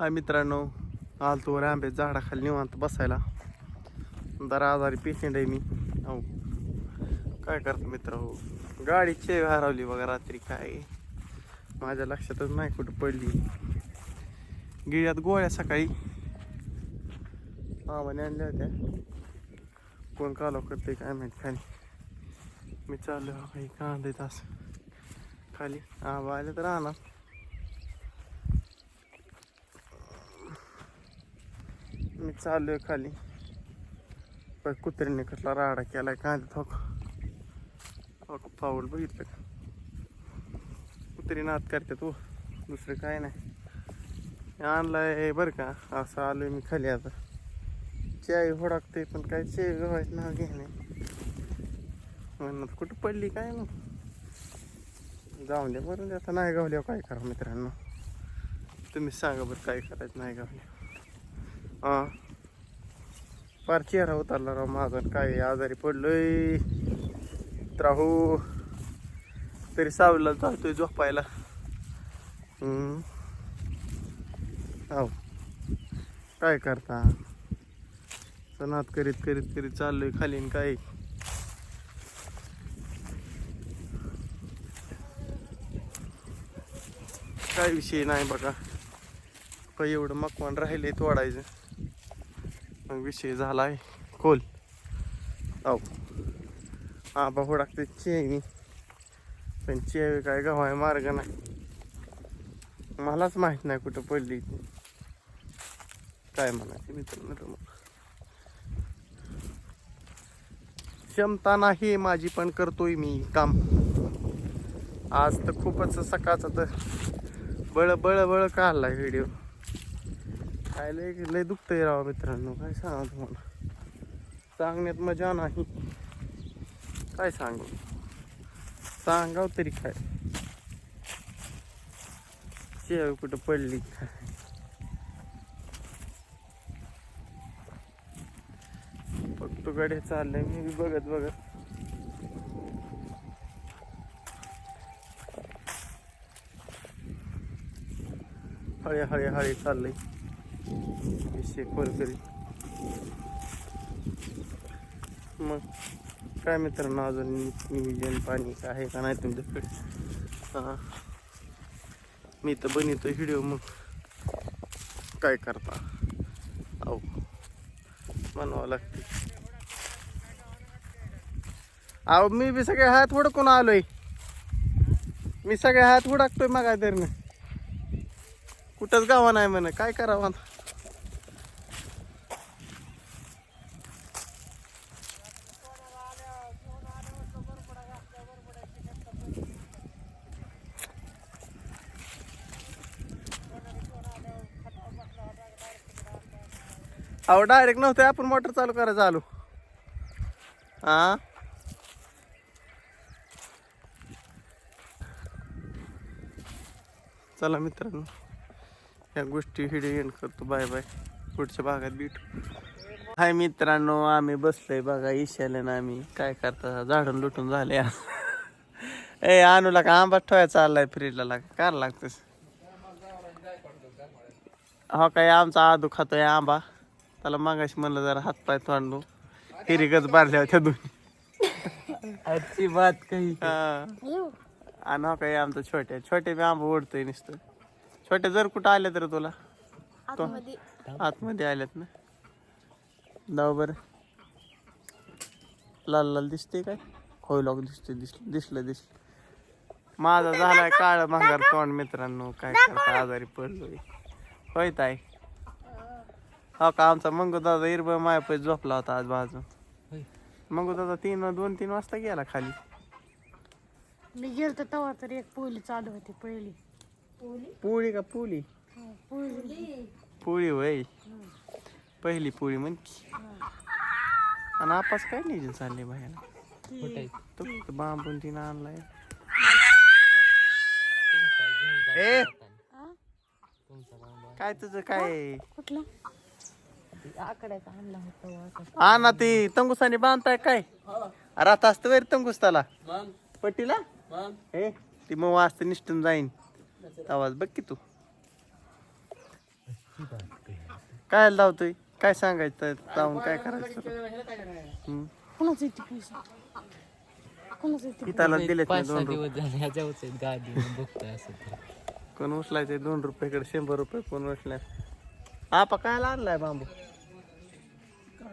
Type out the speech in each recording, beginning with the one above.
हाय मित्रांनो आलतो वर आंब्याच्या झाडाखाली निवांत बसायला. जरा आजारी पेशंट आहे मी. अहो काय करतो मित्र हो? गाडी चेव हरवली बघा रात्री काय. माझ्या लक्षातच नाही कुठं पडली. गिळ्यात गोळ्या सकाळी. मामाने आणल्या होत्या. कोण कालो करते काय माहिती खाली. मी चाललो काही कांदे तास. खाली. आबा आले तर राहणार. चालू चाललोय खाली. पण कुत्र्याने कसला राडा केलाय कांदे थोक थोक पाऊल बघितलं का? कुत्री नाद करते तू. दुसरं काय नाही. आणलाय बरं का? असं आलोय मी खाली आता. चाय होडाकते पण काय चाय गव्हायचं नाव घे नाही म्हणत कुठं पडली काय मग? जाऊन द्या बरं आता नाही गावल्यावर काय करा मित्रांनो? तुम्ही सांगा बरं काय करायचं नाही गावल्या. हां फार चेहरा उतरला राव माझा काय आजारी पडलोय. राहू तरी सावलीला चालतोय झोपायला. हम्म. हो काय करता? सणात करीत करीत करीत चाललोय खालीन काय? काय विषय नाही बघा. काय एवढं मकवान राहिले तोडायचं. विषय झालाय. खोल. औ आबा हुडाकते चेवी पण चेवी काय गव्हाय मार्ग नाही. मलाच माहीत नाही कुठं पडली ती. काय म्हणायचं तर मग क्षमता नाही माझी पण करतोय मी काम. आज तर खूपच सकाळचं तर बळ बळ बळ काढलाय व्हिडिओ. काय लय लय दुखतंय राव मित्रांनो काय सांगा तुम्हाला? सांगण्यात मजा नाही. काय सांगू? सांगाव तरी काय? शेव कुठं पडली? काय बघतो गाडी चाललंय मी बी बघत बघत. हळे हळे हळे चाललंय. विषय खोल करीत मग काय मित्रांनो अजून नियोजन पाणी काय आहे का नाही तुमच्याकडे? हां. मी तर बनवतो व्हिडिओ मग. काय करता? अहो म्हणावं लागते अहो मी बी सगळे हात हुडकून आलोय. मी सगळे हात हुडकतोय मग काय कुठंच गावा नाही म्हण. काय करावं अहो डायरेक्ट नव्हतं आपण मोटर चालू करायचं आलो. हा? चला मित्रांनो या गोष्टी हिडे एंड करतो. बाय बाय पुढच्या भागात भेटू. हाय मित्रांनो आम्ही बसलोय बघा ईशाल्यानं आम्ही. काय करता? झाडून लुटून झाले. ए आणूला का आंबा ठेवायचा चाललाय फ्रीजला लाग कार लागतस हो काय आमचा आदू खातोय आंबा? त्याला मागाशी म्हणलं जरा हात पाय तोंडू हिरिकच बारल्या होत्या दोन्ही. आजची बात काही हा. आणि हो काय आमचं छोटे छोटे बी आंबा ओढतोय नुसतं. छोटे जर कुठं आले तर तुला. तो आतमध्ये. आल्यात ना. जाऊ बरं. लाल लाल दिसते काय? होय लॉक दिसते दिसलं दिसलं दिसलं. माझा झालाय काळ भांगार तोंड मित्रांनो. काय करता आजारी पडलोय. होय ताई. हो का आमचा मंगू दादा इरब मायापै झोपला होता आज बाजू होय. मंगू दादा तीन दोन तीन वाजता गेला खाली. मी गेलतो तेव्हा तर एक पोली चालू होती पहिली. पोळी? का पोळी? पोळी पोळी वय पहिली पोळी म्हण की आणि आपास काय नियोजन चालले बाहेर कुठे? तो बांबून तिनं आणलाय. ए! काय तुझं काय? कुठला? आकड्याचा आणला होता हा ना ती तंगुसाने बांधताय काय? रात असतं वेर तंगुस त्याला पट्टीला? हे ती मग वाजता निष्ठून जाईन. आवाज बघ की तू. काय लावतोय? काय सांगायचं? लावून काय करायचं. कोणाचं येते पैसे? कोणाचं येते सहा दोन रुपये. गाडी बघतोय असं. कोण उचलायचे दोन रुपयाकडे? शंभर रुपये कोण उचल्या आपा काय आणलाय बांबू?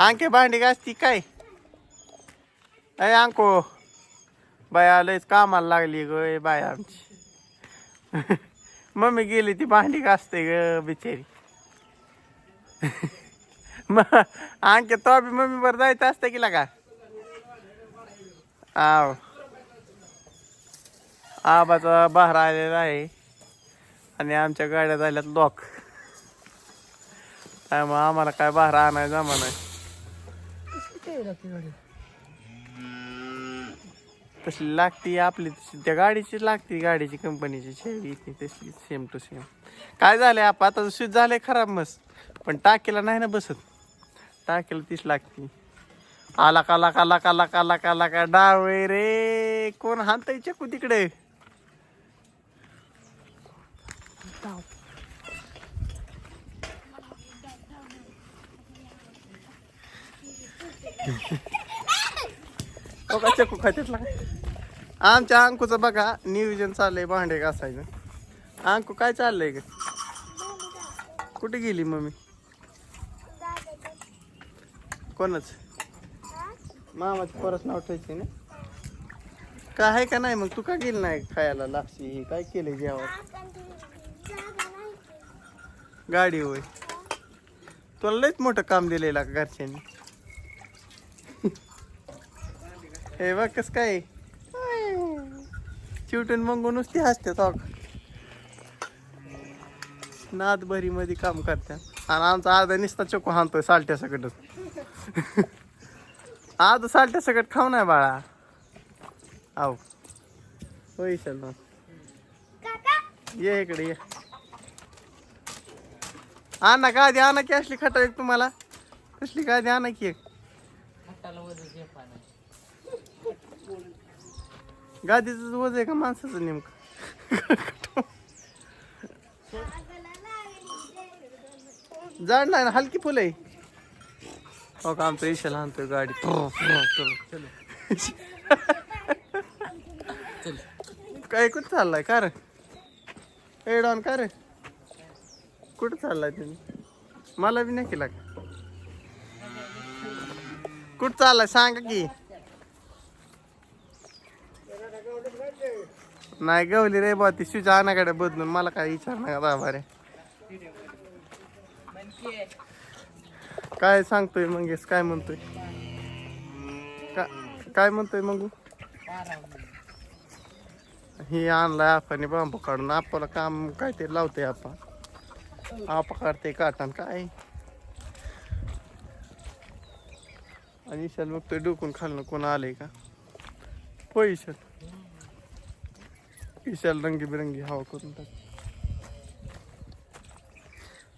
अंके भांडी घासती काय? अय अंको बाया लयच कामाला लागली ग बाया आमची. मम्मी गेली ती भांडी घासते ग बिचारी. मग अंके तो बी मम्मी बरं जायचं असतं की का आव. आबाचा बहार आलेला आहे. आणि आमच्या गाड्या झाल्यात लॉक त्यामुळे आम्हाला काय बहार आणायला जमा नाही तसली लागती आपली तशी- त्या गाडीची लागती गाडीची कंपनीची शेवी ती तशी सेम टू सेम काय झालंय आप आता स्विच झालंय खराब मस्त. पण टाकीला नाही ना बसत. टाकीला तीच लागती. आला का लाका लाका लाका लाका लाका डावे रे. कोण हाणतय चकू तिकडे? हो का चकू खात्यातला आमच्या अंकूचं बघा नियोजन चाललंय भांडे घासायचं. अंकू काय चाललंय ग? कुठे गेली मम्मी? कोणच? मामाचं परत नाव ठेवायचे ना? काय आहे का नाही मग? तू का गेली नाही खायला लापशी? काय केलंय जेवण गाडी होय. तुला लयच मोठं काम दिलेलं का घरच्यांनी? हे बघ कस काय. चिवटून मग नुसती हसते तो. नाद भरी मध्ये काम करतात आणि आमचा अर्धा निसता चोको हाणतोय सालट्या सकटच. आज सालट्या सकट खाऊ नाही बाळा. आव होय मग. ये इकडे ये. आणा गादी आणा की असली खटा एक तुम्हाला. कसली गादी आणा की एक. गादीचं वज आहे का माणसाचं नेमकं? जाड नाही ना हलकी फुलं आहे. हो का आमचं ईशाला आणतोय गाडी. चल. काय कुठं चाललाय? का रे? ए डॉन का रे? कुठं चाललाय तुम्ही? मला बी नाही केला का? कुठं चाललाय? सांगा की. नाही गवली रे बा ती शुजा अनाकडे बदलून. मला काय विचार नाही का रे काय सांगतोय मंगेश काय म्हणतोय? का काय म्हणतोय मग? हे आणलाय आपण बांबू काढून. आपल्याला काम काय ते लावते आपण आपा काढते काटान काय? आणि ईशाल बघतोय डोकून खालणं कोण आले का? हो विशाल रंगीबिरंगी हवा करून टाक.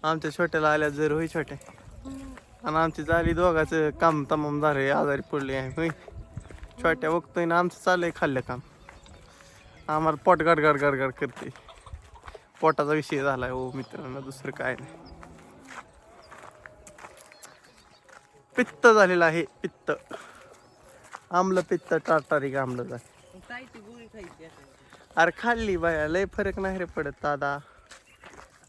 आमच्या छोट्याला आल्या जर होई छोट्या. आणि आमची झाली दोघाचं काम तमाम झालंय आजारी पडले आहे होय. छोट्या बघतोय ना आमचं चाललंय खाल्लं काम. आम्हाला पोट गड गड गड गाड करते पोटाचा विषय झालाय हो मित्रांनो दुसरं काय नाही. पित्त झालेलं आहे पित्त. आमलं पित्त टाटारिक आमलं झालं अरे खाल्ली बाया लय फरक नाही रे पडत दादा.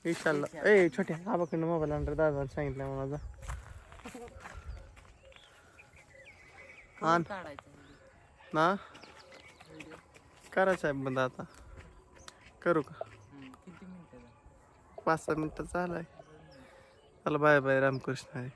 विशालला ए छोट्या आबाकडनं मोबाईल आणलं दादा सांगितलं मला जा. ना? करायचं आहे बंद आता. करू का? पाच सहा मिनिटं झालाय चला बाय बाय रामकृष्ण आहे